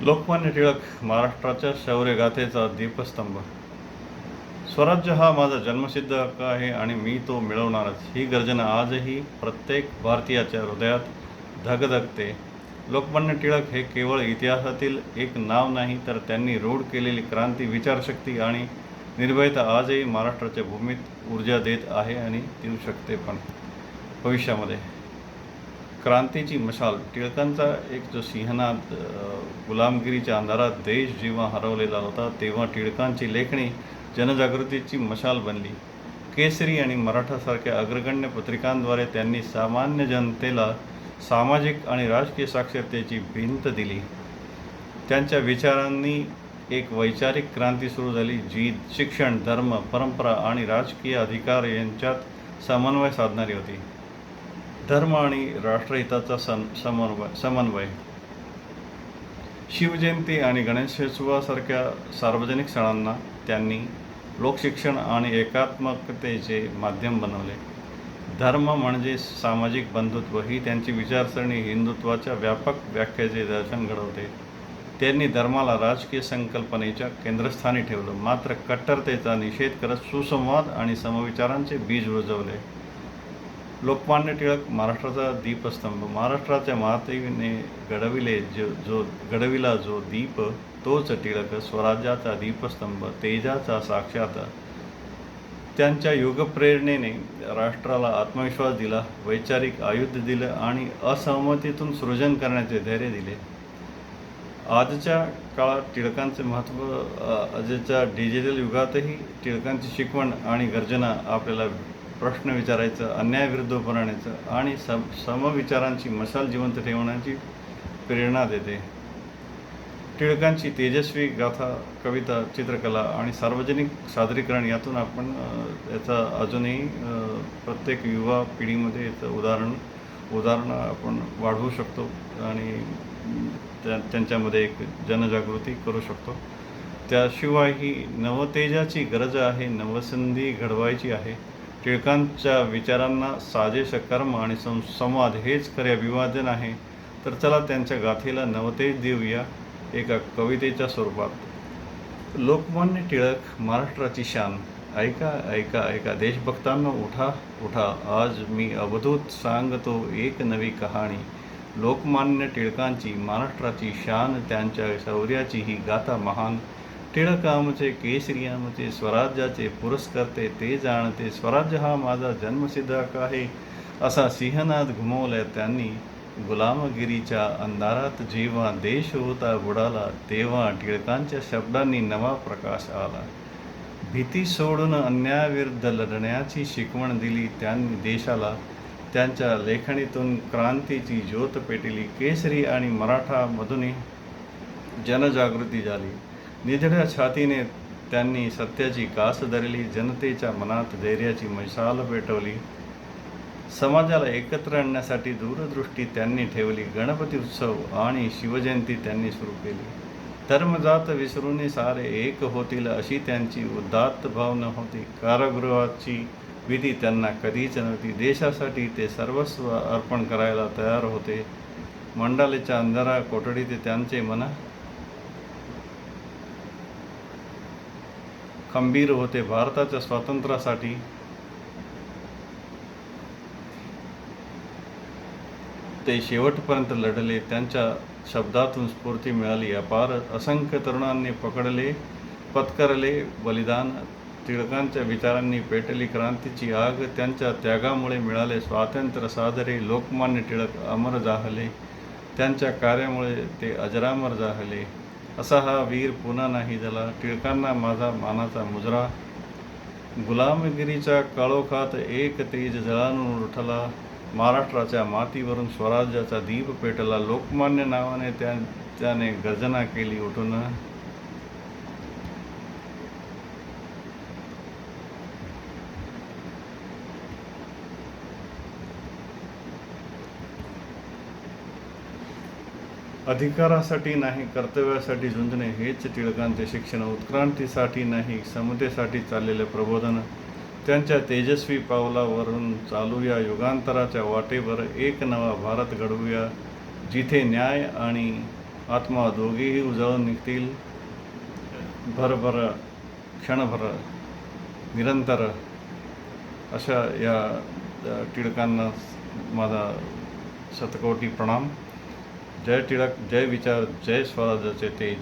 लोकमान्य टिळक महाराष्ट्राच्या शौर्यगाथेचा दीपस्तंभ. स्वराज्य हा माझा जन्मसिद्ध हक्क आहे आणि मी तो मिळवणारच. ही गर्जना आजही प्रत्येक भारतीयाच्या हृदयात धगधगते. लोकमान्य टिळक हे केवळ इतिहासातील एक नाव नाही तर त्यांनी रूढ केलेली क्रांती विचारशक्ती आणि निर्भयता आजही महाराष्ट्राच्या भूमीत ऊर्जा देत आहे आणि देऊ शकते पण. भविष्यामध्ये. क्रांतीची मशाल. टिळकांचा एक जो सिंहनाद गुलामगिरीच्या अंधारात देश जेव्हा हरवलेला होता तेव्हा टिळकांची लेखणी जनजागृतीची मशाल बनली. केसरी आणि मराठासारख्या अग्रगण्य पत्रिकांद्वारे त्यांनी सामान्य जनतेला सामाजिक आणि राजकीय साक्षरतेची भिंत दिली. त्यांच्या विचारांनी एक वैचारिक क्रांती सुरू झाली जी शिक्षण धर्म परंपरा आणि राजकीय अधिकार यांच्यात समन्वय साधणारी होती. धर्म आणि राष्ट्रहिताचा सम समन्वय समन्वय. शिवजयंती आणि गणेशोत्सवासारख्या सार्वजनिक सणांना त्यांनी लोकशिक्षण आणि एकात्मकतेचे माध्यम बनवले. धर्म म्हणजे सामाजिक बंधुत्व ही त्यांची विचारसरणी हिंदुत्वाच्या व्यापक व्याख्याचे दर्शन घडवते. त्यांनी धर्माला राजकीय संकल्पनेच्या केंद्रस्थानी ठेवलं मात्र कट्टरतेचा निषेध करत सुसंवाद आणि समविचारांचे बीज रुजवले. लोकमान्य टिळक महाराष्ट्राचा दीपस्तंभ. महाराष्ट्राच्या मातेने घडविले जो जो घडविला जो दीप तोच टिळक स्वराज्याचा दीपस्तंभ तेजाचा साक्षात. त्यांच्या युगप्रेरणेने राष्ट्राला आत्मविश्वास दिला वैचारिक आयुध दिलं आणि असहमतीतून सृजन करण्याचे धैर्य दिले. आजच्या काळात टिळकांचे महत्त्व आजच्या डिजिटल युगातही टिळकांची शिकवण आणि गर्जना आपल्याला प्रश्न विचारायचं अन्यायाविरुद्ध उभं राहण्याचं आणि सम समविचारांची मशाल जिवंत ठेवण्याची प्रेरणा देते. टिळकांची तेजस्वी गाथा कविता चित्रकला आणि सार्वजनिक सादरीकरण यातून आपण याचा अजूनही प्रत्येक युवा पिढीमध्ये याचं उदाहरण उदाहरणं आपण वाढवू शकतो आणि त्या त्यांच्यामध्ये एक जनजागृती करू शकतो. त्याशिवाय ही नवतेजाची गरज आहे नवसंधी घडवायची आहे. टिळकांच्या विचारांना साजेश कर्म आणि सं संवाद हेच खरे अभिवादन आहे. तर चला त्यांच्या गाथेला नवतेज देऊया एका कवितेच्या स्वरूपात. लोकमान्य टिळक महाराष्ट्राची शान. ऐका ऐका ऐका. देशभक्तांना उठा उठा. आज मी अवधूत सांगतो एक नवी कहाणी. लोकमान्य टिळकांची महाराष्ट्राची शान त्यांच्या शौर्याची ही गाथा महान. टिळकामचे केसरियामचे स्वराज्याचे पुरस्कर्ते ते जाणते स्वराज्य हा माझा जन्मसिद्ध हक्क आहे असा सिंहनाद घुमवलाय त्यांनी. गुलामगिरीच्या अंधारात जेव्हा देश होता बुडाला तेव्हा टिळकांच्या शब्दांनी नवा प्रकाश आला. भीती सोडून अन्यायाविरुद्ध लढण्याची शिकवण दिली त्यांनी देशाला. त्यांच्या लेखणीतून क्रांतीची ज्योत पेटली. केसरी आणि मराठामधूनही जनजागृती झाली. निधड्या छातीने त्यांनी सत्याची कास धरली जनतेच्या मनात धैर्याची मशाल पेटवली. समाजाला एकत्र आणण्यासाठी दूरदृष्टी त्यांनी ठेवली गणपती उत्सव आणि शिवजयंती त्यांनी सुरू केली. धर्मजात विसरून सारे एक होतील अशी त्यांची उदात्त भावना होती. कारागृहाची विधी त्यांना कधीच नव्हती. देशासाठी ते सर्वस्व अर्पण करायला तयार होते. मंडालेच्या अंधारा कोठडीत त्यांचे मना खंबीर होते. भारताच्या स्वातंत्र्यासाठी ते शेवटपर्यंत लढले. त्यांच्या शब्दातून स्फूर्ती मिळाली. अपार असंख्य तरुणांनी पकडले पत्करले बलिदान टिळकांच्या विचारांनी पेटली. क्रांतीची आग त्यांच्या त्यागामुळे मिळाले. स्वातंत्र्य सादरे लोकमान्य टिळक अमर जाहले त्यांच्या कार्यामुळे ते अजरामर जाहले असा हा वीर पुन्हा नाही झाला. टिळकांना माझा मानाचा मुजरा. गुलामगिरीच्या काळोखात एक तेज जळानून उठला. महाराष्ट्राच्या मातीवरून स्वराज्याचा दीप पेटला. लोकमान्य नावाने त्या त्याने गर्जना केली उठून. अधिकारासाठी नाही कर्तव्यासाठी झुंजणे हेच टिळकांचे शिक्षण. उत्क्रांतीसाठी नाही समतेसाठी चाललेले प्रबोधन. त्यांच्या तेजस्वी पावलावरून चालूया युगांतराच्या वाटेवर. एक नवा भारत घडवूया जिथे न्याय आणि आत्मा दोघेही उजळून निघतील. भरभर क्षणभर निरंतर अशा या या टिळकांना माझा शतकोटी प्रणाम. जय टिळक जय विचार जय स्वराज्याचे तेज